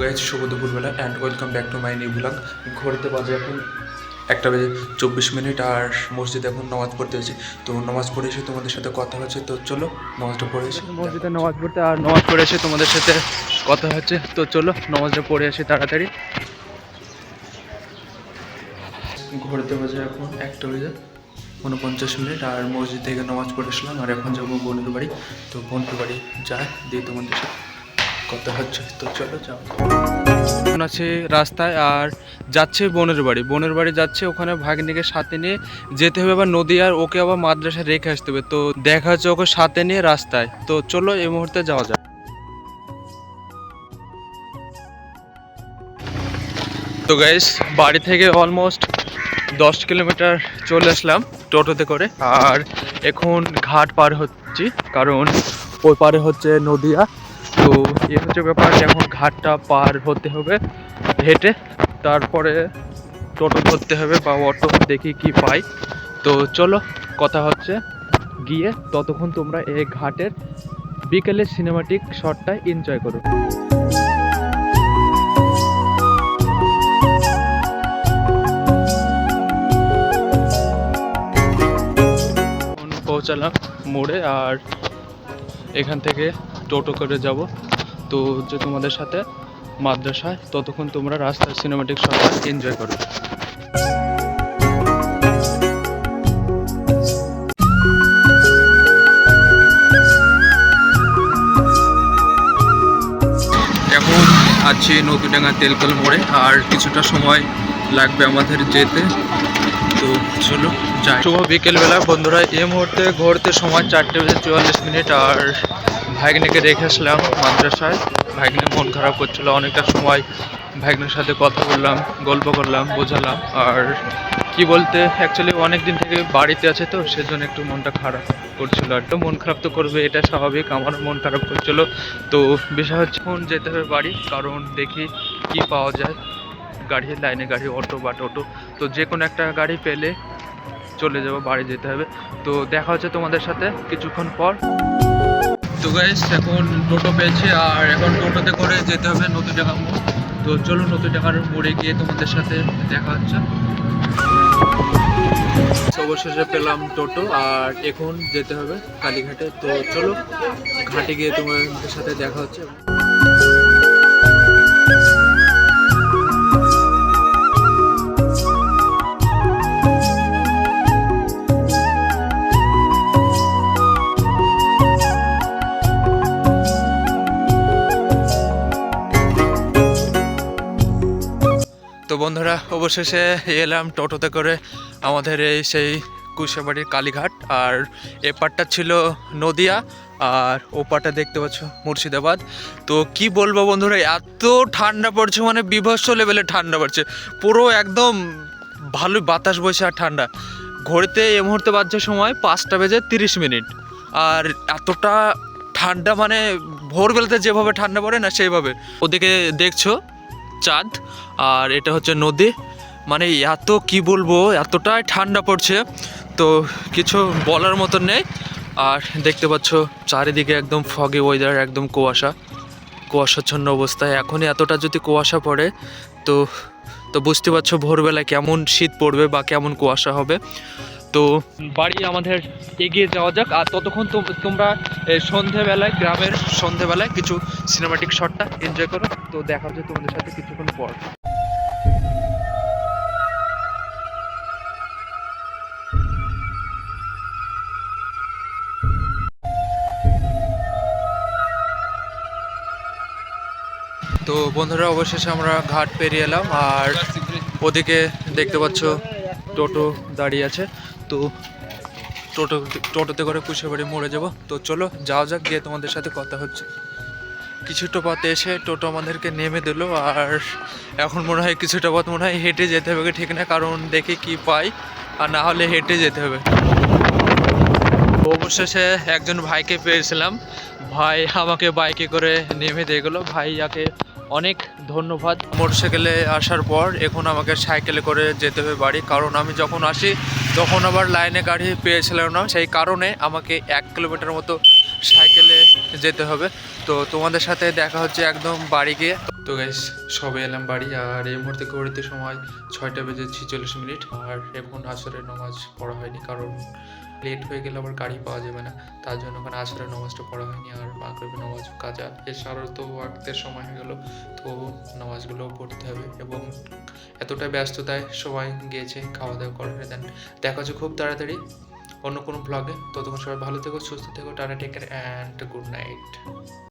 Guys শুভ দুপুরবেলা and welcome back to my new blog ঘড়িতে বাজে এখন একটা বেজে চব্বিশ মিনিট আর মসজিদে এখন নামাজ পড়তে আছি তো নামাজ পড়ে এসে তোমাদের সাথে কথা হচ্ছে তো চলো নামাজটা পড়ে এসে মসজিদে নামাজ পড়তে আর নামাজ পড়ে এসে তোমাদের সাথে কথা হচ্ছে তো চলো নামাজটা পড়ে আসি তাড়াতাড়ি। ঘড়িতে বাজে এখন একটা বেজে উনপঞ্চাশ মিনিট আর মসজিদ থেকে নামাজ পড়ে আসলাম আর এখন যাব বোনের বাড়ি। তো বোনের বাড়ি যায় দিয়ে তোমাদের সাথে কথা হচ্ছে, তো চলো যাও। আছে রাস্তায় আর যাচ্ছে বোনের বাড়ি। বোনের বাড়ি যাচ্ছে, ওখানে ভাগ্নিকে সাথে নিয়ে যেতে হবে, আবার নদী আর ওকে আবার মাদ্রাসায় রেখে আসতে হবে। তো দেখা হচ্ছে ওকে সাথে নিয়ে রাস্তায়। তো চলো এই মুহূর্তে যাওয়া যাক। তো গাইস বাড়ি থেকে অলমোস্ট দশ কিলোমিটার চলে আসলাম টোটোতে করে। আর এখন ঘাট পার হচ্ছি, কারণ ওই পারে হচ্ছে নদিয়া। তো এ হচ্ছে ব্যাপার, এখন ঘাটটা পার হতে হবে, হেঁটে তারপরে টোটো ধরতে হবে বা অটো, দেখি কি পাই। তো চলো, কথা হচ্ছে গিয়ে ততক্ষণ তোমরা এই ঘাটের বিকেলের সিনেমাটিক শটটা এনজয় করো। পৌঁছালাম মোড়ে, আর এখান থেকে টোটো করে যাব। তো যে তোমাদের সাথে মাদ্রাসায় ততক্ষণ তোমরা রাস্তার সিনেমাটিক শটটা এনজয় করো এখন আছি নতুনডাঙ্গা তেলকল মোড়ে আর কিছুটা সময় লাগবে আমাদের যেতে। তো চলো যাই। শুভ বিকেলবেলা বন্ধুরা এই মুহূর্তে ঘুরতে সময় চারটে বেজে চুয়াল্লিশ মিনিট আর ভাগ্নেকে রেখে আসলাম মাদ্রাসায়। ভাগ্নে মন খারাপ করছিল, অনেকটা সময় ভাগ্নের সাথে কথা বললাম, গল্প করলাম, বোঝালাম। আর কি বলতে অ্যাকচুয়ালি অনেক দিন থেকে বাড়িতে আছে তো, সেজন্য একটু মনটা খারাপ করছিল আর তো মন খারাপ তো করবে, এটা স্বাভাবিক আমারও মন খারাপ করছিল। তো বিষয় হচ্ছে, এখন যেতে হবে বাড়ি, কারণ দেখি কি পাওয়া যায়। গাড়ি, লাইনে গাড়ি, অটো বা টোটো তো যে কোনো একটা গাড়ি পেলে চলে যাব, বাড়ি যেতে হবে। তো দেখা হচ্ছে তোমাদের সাথে কিছুক্ষণ পর। তো গাইস এখন টোটো পেয়েছে আর এখন টোটোতে করে যেতে হবে নতুন জায়গা মোড়। তো চলো নতুন ডাকার মোড়ে গিয়ে তোমাদের সাথে দেখা হচ্ছে। অবশেষে পেলাম টোটো আর এখন যেতে হবে কালীঘাটে। তো চলো ঘাটে গিয়ে তোমাদের সাথে দেখা হচ্ছে। বন্ধুরা, অবশেষে এলাম টোটোতে করে আমাদের এই সেই কুশাবাড়ির কালীঘাট। আর এ পারটা ছিল নদিয়া, আর ও পারটা দেখতে পাচ্ছ মুর্শিদাবাদ। তো কি বলব বন্ধুরা, এত ঠান্ডা পড়ছে মানে বিভৎস লেভেলে ঠান্ডা পড়ছে। পুরো একদম ভালো বাতাস বইছে আর ঠান্ডা। ঘড়িতে এই মুহূর্তে বাজছে সময় পাঁচটা বেজে তিরিশ মিনিট। আর এতটা ঠান্ডা মানে ভোরবেলাতে যেভাবে ঠান্ডা পড়ে না সেইভাবে। ওদিকে দেখছ চাঁদ, আর এটা হচ্ছে নদী। মানে এত কি বলব, এতটাই ঠান্ডা পড়ছে। তো কিছু বলার মতন নেই। আর দেখতে পাচ্ছ, চারিদিকে একদম ফগে ওয়েদার একদম কুয়াশা। কুয়াশাচ্ছন্ন অবস্থায়। এখনই এতটা যদি কুয়াশা পড়ে, তো তো বুঝতে পারছ ভোরবেলায় কেমন শীত পড়বে বা কেমন কুয়াশা হবে। তো বাড়ি আমাদের এগিয়ে যাওয়া যাক। আর ততক্ষণ তোমরা সন্ধেবেলায় গ্রামের সন্ধেবেলায় কিছু সিনেমাটিক শটটা এনজয় করো। তো দেখা হচ্ছে তোমাদের সাথে কিছুক্ষণ পর। তো বন্ধুরা অবশেষে আমরা ঘাট পেরিয়ে এলাম। আর ওদিকে দেখতে পাচ্ছ টোটো দাঁড়িয়ে আছে। তো টোটো টোটোতে করে কুশাবাড়ি মরে যাব। তো চলো, যাওয়া যাক, গিয়ে তোমাদের সাথে কথা হচ্ছে। কিছুটা পথে এসে টোটো আমাদেরকে নেমে দিল, আর এখন মনে হয় কিছুটা পথ মনে হয় হেঁটে যেতে হবে, ঠিক না? কারণ দেখি কি পাই, আর না হলে হেঁটে যেতে হবে। অবশেষে একজন ভাইকে পেয়েছিলাম। ভাই আমাকে বাইকে করে নেমে দিয়ে গেলো। ভাইয়াকে অনেক ধন্যবাদ। মোটরসাইকেলে আসার পর এখন আমাকে সাইকেলে করে যেতে হবে বাড়ি। কারণ আমি যখন আসি, তখন আবার লাইনে গাড়ি পেয়েছিলাম না। সেই কারণে আমাকে এক কিলোমিটার মতো সাইকেলে যেতে হবে। তো তোমাদের সাথে দেখা হচ্ছে একদম বাড়ি গিয়ে। তো গাইস সবে এলাম বাড়ি, আর এই মুহূর্তে ঘড়িতে সময় ছয়টা বেজে ছিচল্লিশ মিনিট, আর এখন আসরের নামাজ পড়া হয়নি, কারণ লেট হয়ে গেলে আবার গাড়ি পাওয়া যাবে না, তার জন্য ওখানে আসরের নামাজটা পড়া হয়নি, আর মাগরিবের নামাজ কাজা এছাড়াও তো ওয়াক্তের সময় হয়ে গেলো, তো নামাজগুলো পড়তে হবে এবং এতটা ব্যস্ততায় সবাই গিয়েছে, খাওয়া দাওয়া করে দেন। দেখা হচ্ছে খুব তাড়াতাড়ি অন্য কোনো ব্লগে ততক্ষণ সবাই ভালো থেকো, সুস্থ থেকো, tata take and good night